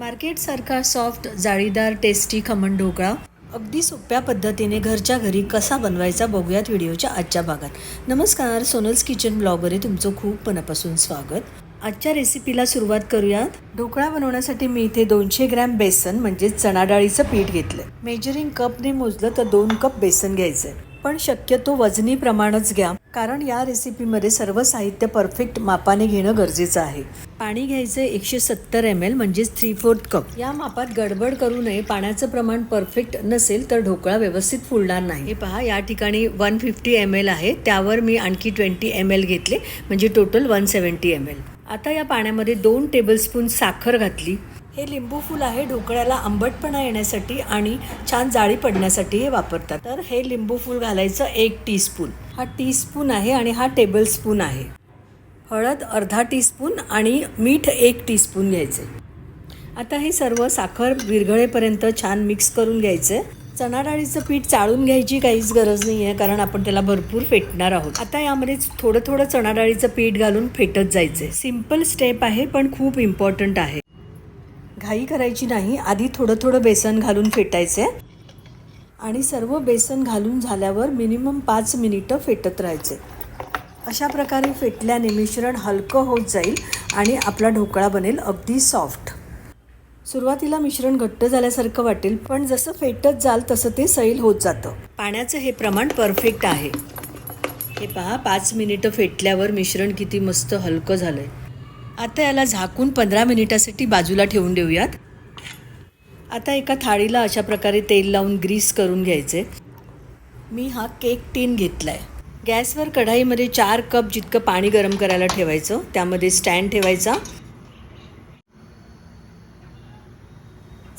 मार्केटसारखा soft जाळीदार tasty khaman dhokla. अगदी सोप्या पद्धतीने घरच्या घरी कसा बनवायचा बघूयात व्हिडिओच्या आजच्या भागात. नमस्कार सोनल्स किचन ब्लॉगमध्ये तुमचं खूप मनापासून स्वागत. आजच्या रेसिपीला सुरुवात करूयात. ढोकळा बनवण्यासाठी मी इथे दोनशे ग्रॅम बेसन म्हणजेच चणा डाळीचं पीठ घेतलं मेजरिंग कपने मोजलं तर दोन कप बेसन घ्यायचंय. पण शक्यतो वजनी प्रमाणच घ्या. कारण या रेसिपीमध्ये सर्व साहित्य परफेक्ट मापाने घेणं गरजेचं आहे. पाणी घ्यायचं एकशे सत्तर एम एल म्हणजेच थ्री फोर्थ कप या मापात गडबड करू नये पाण्याचं प्रमाण परफेक्ट नसेल तर ढोकळा व्यवस्थित फुलणार नाही. हे पहा या ठिकाणी वन फिफ्टी एम एल आहे. त्यावर मी आणखी ट्वेंटी एम एल घेतले म्हणजे total one seventy M L आता या पाण्यामध्ये दोन टेबलस्पून साखर घातली. हे लिंबू फूल आहे ढोकळ्याला आंबटपणा येण्यासाठी आणि छान जाळी पडण्यासाठी हे वापरतात. तर हे लिंबू फूल घालायचं एक टीस्पून हा टीस्पून आहे आणि हा टेबल स्पून आहे. हळद अर्धा टीस्पून आणि मीठ एक टीस्पून घ्यायचे. आता हे सर्व साखर विरघळेपर्यंत छान मिक्स करून घ्यायचं. चणा डाळीचं पीठ चाळून घ्यायची काहीच गरज नाही आहे कारण आपण त्याला भरपूर फेटणार आहोत. आता यामध्ये थोडं थोडं चणा डाळीचं पीठ घालून फेटत जायचं. सिंपल स्टेप आहे पण खूप इम्पॉर्टंट आहे. घाई करायची नाही आधी थोडं थोडं बेसन घालून फेटायचं. आहे आणि सर्व बेसन घालून झाल्यावर मिनिमम पाच मिनिटं फेटत राहायचे. अशा प्रकारे फेटल्याने मिश्रण हलकं होत जाईल आणि आपला ढोकळा बनेल अगदी सॉफ्ट सुरुवातीला मिश्रण घट्ट झाल्यासारखं वाटेल पण जसं फेटत जाल तसं ते सैल होत जातं. पाण्याचं हे प्रमाण परफेक्ट आहे. हे पहा पाच मिनिटं फेटल्यावर मिश्रण किती मस्त हलकं झालं आहे आता याला झाकून पंधरा मिनिटासाठी बाजूला ठेवून देऊयात. आता एका थाळीला अशा प्रकारे तेल लावून ग्रीस करून घ्यायचे. मी हा केक टीन घेतला आहे गॅसवर कढाईमध्ये चार कप जितकं पाणी गरम करायला ठेवायचं त्यामध्ये स्टँड ठेवायचा.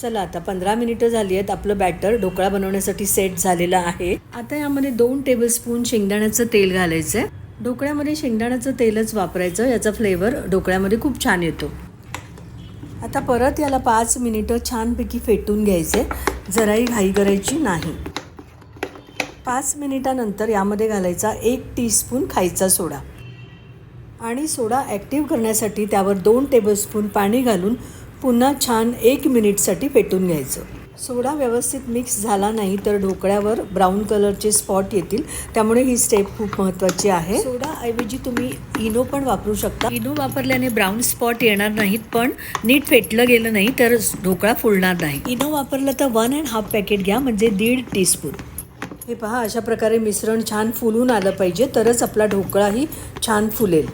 चला आता पंधरा मिनिटं झाली आहेत. आपलं बॅटर ढोकळा बनवण्यासाठी सेट झालेलं आहे. आता यामध्ये दोन टेबलस्पून शेंगदाण्याचं तेल घालायचं आहे ढोकळ्यामध्ये शेंगदाण्याचं तेलच वापरायचं याचा फ्लेवर ढोकळ्यामध्ये खूप छान येतो. आता परत याला पाच मिनिटं छानपैकी फेटून घ्यायचे. जराही घाई करायची नाही. पाच मिनिटानंतर यामध्ये घालायचा एक टीस्पून खायचा सोडा. आणि सोडा ॲक्टिव्ह करण्यासाठी त्यावर दोन टेबलस्पून पाणी घालून पुन्हा छान एक मिनिटसाठी फेटून घ्यायचं. सोडा व्यवस्थित मिक्स झाला नाही तर ढोकळ्यावर ब्राऊन कलरचे स्पॉट येतील. त्यामुळे ही स्टेप खूप महत्त्वाची आहे. सोडाऐवजी तुम्ही इनो पण वापरू शकता. इनो वापरल्याने ब्राऊन स्पॉट येणार नाहीत पण नीट फेटलं गेलं नाही तर ढोकळा फुलणार नाही. इनो वापरलं तर वन अँड हाफ पॅकेट घ्या म्हणजे दीड टीस्पून हे पहा अशा प्रकारे मिश्रण छान फुलून आलं पाहिजे तरच आपला ढोकळाही छान फुलेल.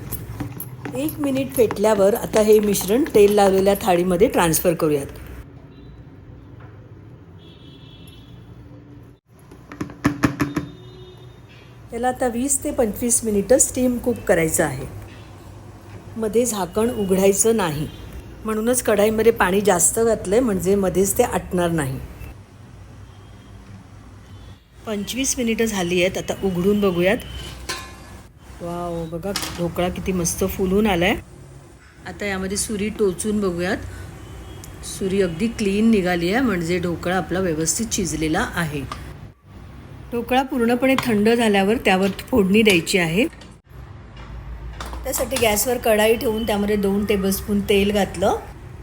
एक मिनिट फेटल्यावर आता हे मिश्रण तेल लावलेल्या थाळीमध्ये ट्रान्सफर करूयात. त्याला आता वीस ते पंचवीस मिनिटं स्टीम कुक करायचं आहे. मध्ये झाकण उघडायचं नाही. म्हणूनच कढाईमध्ये पाणी जास्त घातलं आहे म्हणजे मध्येच ते आटणार नाही. पंचवीस मिनिटं झाली आहेत आता उघडून बघूयात. वाव बघा ढोकळा किती मस्त फुलून आला आहे आता यामध्ये सुरी टोचून बघूयात. सुरी अगदी क्लीन निघाली आहे म्हणजे ढोकळा आपला व्यवस्थित शिजलेला आहे. ढोकळा पूर्णपणे थंड झाल्यावर त्यावर फोडणी द्यायची आहे. त्यासाठी गॅसवर कढाई ठेवून त्यामध्ये दोन टेबलस्पून तेल घातलं.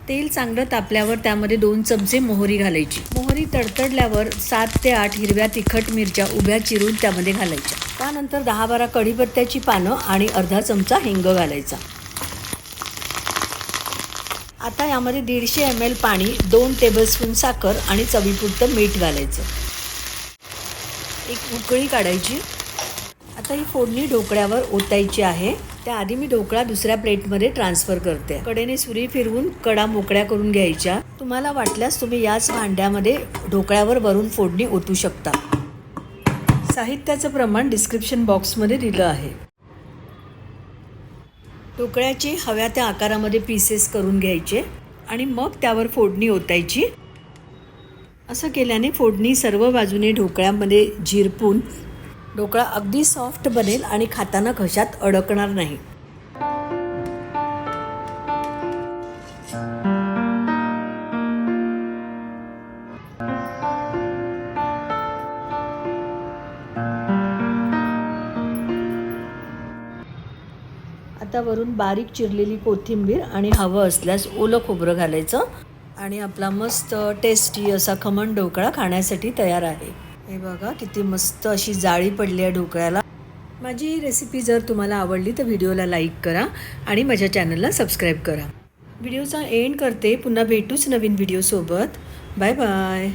तेल चांगलं तापल्यावर त्यामध्ये दोन चमचे मोहरी घालायची. मोहरी तडतडल्यावर सात ते आठ हिरव्या तिखट मिरच्या उभ्या चिरून त्यामध्ये घालायच्या. त्यानंतर दहा बारा कढीपत्त्याची पानं आणि अर्धा चमचा हिंग घालायचा. आता यामध्ये दीडशे एम एल पाणी दोन टेबलस्पून साखर आणि चवीपुरतं मीठ घालायचं. एक उकळी काढायची. आता ही फोडणी ढोकळ्यावर ओतायची आहे. त्याआधी मी ढोकळा दुसऱ्या प्लेटमध्ये ट्रान्सफर करते. कडेने सुरी फिरवून कडा मोकळ्या करून घ्यायच्या. तुम्हाला वाटल्यास तुम्ही याच भांड्यामध्ये ढोकळ्यावर वरून फोडणी ओतू शकता. साहित्याचं प्रमाण डिस्क्रिप्शन बॉक्समध्ये दिलं आहे. ढोकळ्याचे हव्या त्या आकारामध्ये पीसेस करून घ्यायचे आणि मग त्यावर फोडणी ओतायची. असं केल्याने फोडणी सर्व बाजूने ढोकळ्यामध्ये झिरपून ढोकळा अगदी सॉफ्ट बनेल आणि खाताना घशात अडकणार नाही. आता वरून बारीक चिरलेली कोथिंबीर आणि हवं असल्यास ओलं खोबरं घालायचं. आणि आपला मस्त टेस्टी असा खमण ढोकळा खाण्यासाठी तयार आहे. हे बघा किती मस्त अशी जाळी पडली आहे ढोकळ्याला. माझी रेसिपी जर तुम्हाला आवडली तर व्हिडिओला लाईक करा आणि माझ्या चॅनलला सबस्क्राईब करा. व्हिडिओचा एंड करते. पुन्हा भेटूच नवीन व्हिडिओसोबत बाय बाय